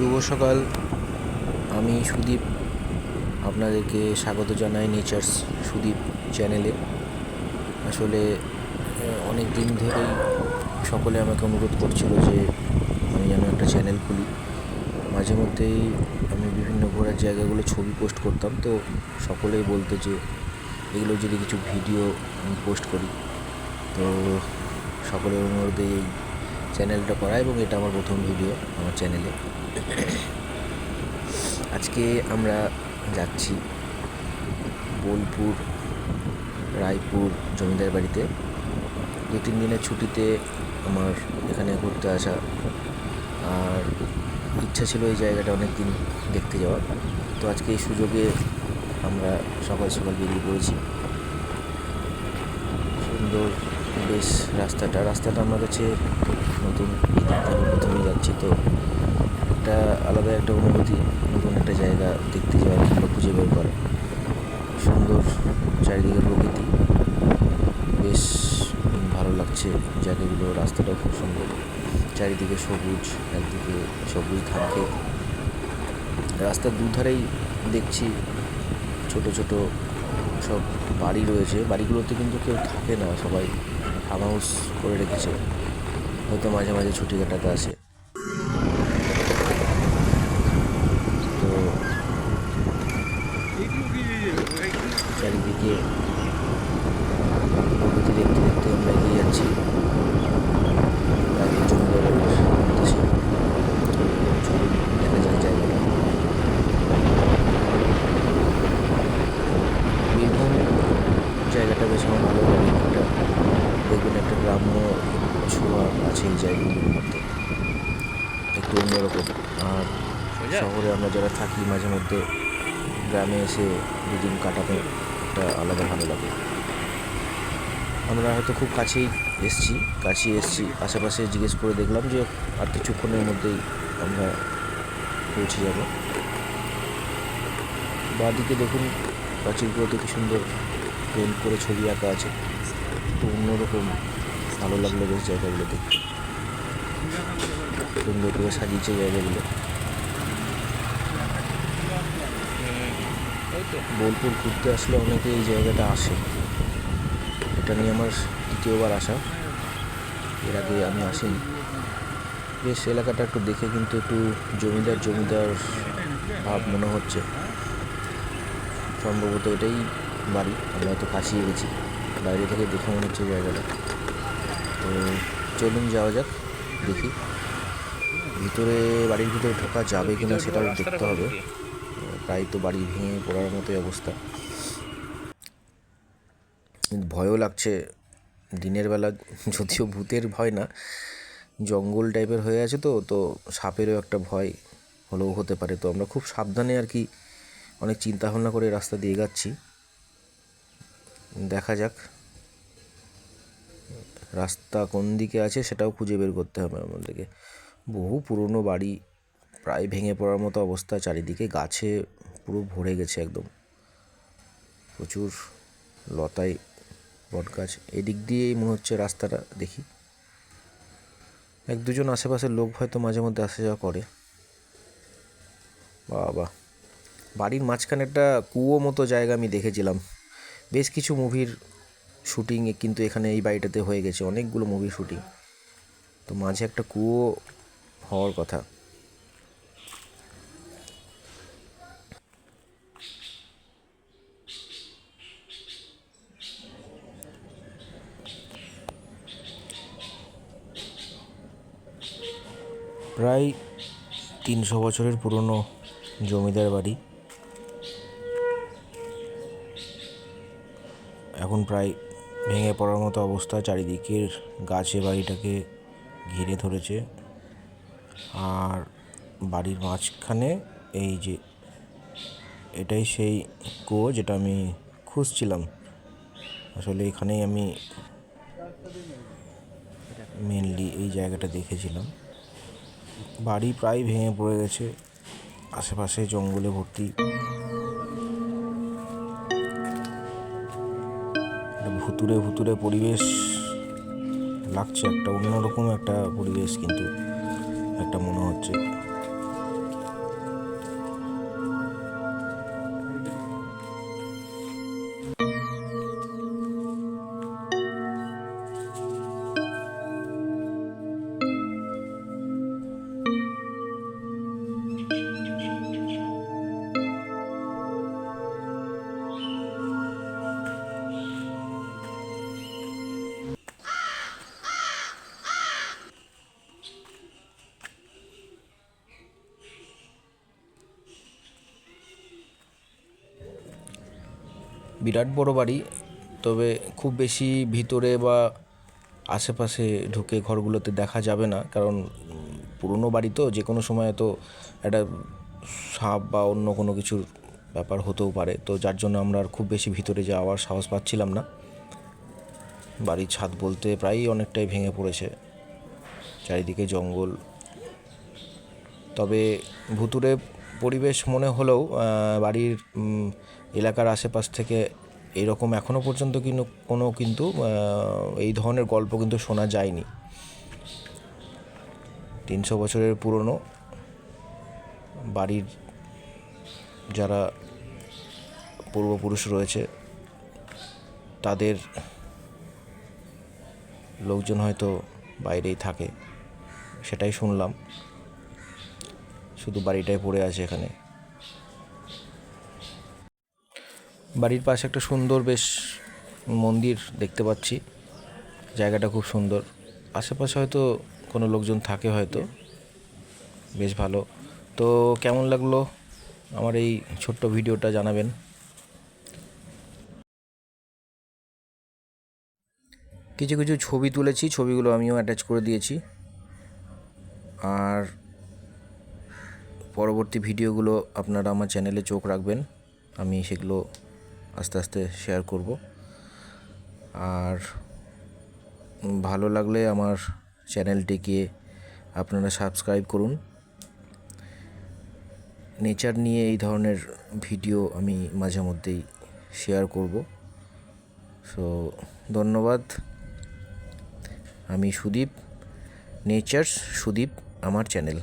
শুভ সকাল। আমি সুদীপ, আপনাদেরকে স্বাগত জানাই নেচার্স সুদীপ চ্যানেলে। আসলে অনেক দিন ধরেই সকলে আমাকে অনুরোধ করছিল যে আমি যেন একটা চ্যানেল খুলি। মাঝে মধ্যেই আমি বিভিন্ন ঘোরার জায়গাগুলো ছবি পোস্ট করতাম, তো সকলেই বলতো যে এগুলো যদি কিছু ভিডিও আমি পোস্ট করি। তো সকলের অনুরোধে এই চ্যানেলটা করা এবং এটা আমার প্রথম ভিডিও আমার চ্যানেলে আজকে আমরা যাচ্ছি বোলপুর, রায়পুর জমিদার বাড়িতে। দু তিন দিনের ছুটিতে আমার এখানে ঘুরতে আসা। আর ইচ্ছা ছিল এই জায়গাটা অনেক দিন দেখতে যাওয়ার। তো আজকে এই সুযোগে আমরা সকাল সকাল বেরিয়ে পড়েছি। সুন্দর বেশ, রাস্তাটা রাস্তাটা আমার কাছে নতুন আমি প্রথমেই যাচ্ছি, তো একটা আলাদা একটা অনুভূতি, নতুন একটা জায়গা দেখতে যাওয়ার কিংবা খুঁজে বের করা সুন্দর চারিদিকে প্রকৃতি, বেশ ভালো লাগছে, জায়গাগুলো, রাস্তাটাও খুব সুন্দর। চারিদিকে সবুজ, একদিকে সবুজ ধান ক্ষেত রাস্তার দুধারেই দেখছি ছোট ছোট সব বাড়ি রয়েছে। বাড়িগুলোতে কিন্তু কেউ থাকে না সবাই। ফার্ম হাউস করে রেখেছে। হয়তো মাঝে মাঝে ছুটি কাটাতে আসে। তো চারিদিকে প্রকৃতি দেখতে দেখতে আমরা এগিয়ে যাচ্ছি রায়পুর জমিদারের উদ্দেশ্যে চলুন দেখা যাক জায়গাটা বীরভূম জায়গাটা বেশ আমার ভালো লাগে একটা দেখবেন একটা গ্রাম্য ছোঁয়া আছে মধ্যে একটু অন্যরকম। আর শহরে আমরা যারা থাকি মাঝে মধ্যে গ্রামে এসে দুদিন কাটাতে একটা আলাদা ভালো লাগে। আমরা হয়তো খুব কাছেই এসছি কাছেই এসছি। আশেপাশে জিজ্ঞেস করে দেখলাম যে আর কিছুক্ষণের মধ্যেই আমরা পৌঁছে যাব। বাঁদিকে দেখুন প্রাচীরগুলোতে কি সুন্দর পেন্ট করে ছবি আঁকা আছে। তো অন্যরকম ভালো লাগল বেশ জায়গাগুলো দেখতে সুন্দর করে সাজিয়েছে জায়গাগুলো। বোলপুর ঘুরতে আসলে অনেকে এই জায়গাটা আসে। এটা নিয়ে আমার দ্বিতীয়বার আসা। এর আগে আমি আসিনি। বেশ, এলাকাটা একটু দেখে কিন্তু একটু জমিদার জমিদার ভাব মনে হচ্ছে। সম্ভবত এটাই বাড়ি। আমরা হয়তো কাছিয়ে গেছি। বাইরে থেকে দেখে মনে হচ্ছে জায়গাটা। তো চলুন যাওয়া যাক। দেখি। ভিতরে, বাড়ির ভিতরে ঢোকা যাবে কিনা সেটাও দেখতে হবে। প্রায় তো বাড়ি ভেঙে পড়ার মতোই অবস্থা। ভয়ও লাগছে। দিনের বেলা যদিও ভূতের ভয় না, জঙ্গল টাইপের হয়ে আছে তো তো সাপেরও একটা ভয় হলেও হতে পারে। তো আমরা খুব সাবধানে আর কি অনেক চিন্তা ভাবনা করে রাস্তা দিয়ে এগাচ্ছি। দেখা যাক। রাস্তা কোন দিকে আছে সেটাও খুঁজে বের করতে হবে আমাদেরকে। বহু পুরনো বাড়ি প্রায় ভেঙে পড়ার মতো অবস্থা, চারিদিকে গাছে পুরো ভরে গেছে একদম। প্রচুর লতায় বট গাছ। এদিক দিয়েই মনে হচ্ছে রাস্তাটা, দেখি। এক দুজন আশেপাশের লোক হয়তো মাঝে মধ্যে আসা যাওয়া করে। বাবা, বাড়ির মাঝখানে একটা কুয়ো মতো জায়গা আমি দেখেছিলাম। বেশ কিছু মুভির শুটিং কিন্তু এখানে এই বাড়িটাতে হয়ে গেছে অনেকগুলো মুভি শুটিং তো মাঝে একটা কুয়ো হওয়ার কথা। প্রায় তিনশো বছরের পুরনো জমিদার বাড়ি। এখন প্রায় ভেঙে পড়ার মতো অবস্থা চারিদিকের গাছে বাড়িটাকে ঘিরে ধরেছে। আর বাড়ির মাঝখানে এই যে এটাই সেই কুয়ো যেটা আমি খুঁজছিলাম। আসলে এখানেই আমি মেনলি এই জায়গাটা দেখেছিলাম। বাড়ি প্রায় ভেঙে পড়ে গেছে। আশেপাশে জঙ্গলে ভর্তি। ভুতুরে ভুতুরে পরিবেশ লাগছে একটা অন্যরকম একটা পরিবেশ কিন্তু একটা মনে হচ্ছে। বিরাট বড় বাড়ি, তবে খুব বেশি ভিতরে বা আশেপাশে ঢুকে ঘরগুলোতে দেখা যাবে না, কারণ পুরনো বাড়ি তো যে কোনো সময় তো একটা সাপ বা অন্য কোনো কিছুর ব্যাপার হতেও পারে, তো যার জন্য আমরা আর খুব বেশি ভিতরে যাওয়ার সাহস পাচ্ছিলাম না। বাড়ির ছাদ বলতে প্রায়ই অনেকটাই ভেঙে পড়েছে, চারিদিকে জঙ্গল। তবে ভুতুরে পরিবেশ মনে হলেও বাড়ির এলাকার আশেপাশ থেকে এরকম এখনও পর্যন্ত কিন্তু কোনো কিন্তু এই ধরনের গল্প কিন্তু শোনা যায়নি। তিনশো বছরের পুরনো বাড়ির যারা পূর্বপুরুষ রয়েছে, তাদের লোকজন হয়তো বাইরেই থাকে, সেটাই শুনলাম। শুধু বাড়িটাই পড়ে আছে এখানে। বাড়ির পাশে একটা সুন্দর বেশ মন্দির দেখতে পাচ্ছি। জায়গাটা খুব সুন্দর। আশেপাশে হয়তো কোনো লোকজন থাকে হয়তো। বেশ ভালো। তো কেমন লাগল আমার এই ছোট্ট ভিডিওটা জানাবেন। কিছু কিছু ছবি তুলেছি। ছবিগুলো আমিও অ্যাটাচ করে দিয়েছি। আর পরবর্তী ভিডিওগুলো আপনারা আমার চ্যানেলে চোখ রাখবেন। আমি সেগুলো আস্তে আস্তে শেয়ার করব। আর ভালো লাগলে আমার চ্যানেলটিকে আপনারা সাবস্ক্রাইব করুন। নেচার নিয়ে এই ধরনের ভিডিও আমি মাঝে মধ্যেই শেয়ার করব। সো ধন্যবাদ। আমি সুদীপ, নেচার্স সুদীপ, আমার চ্যানেল।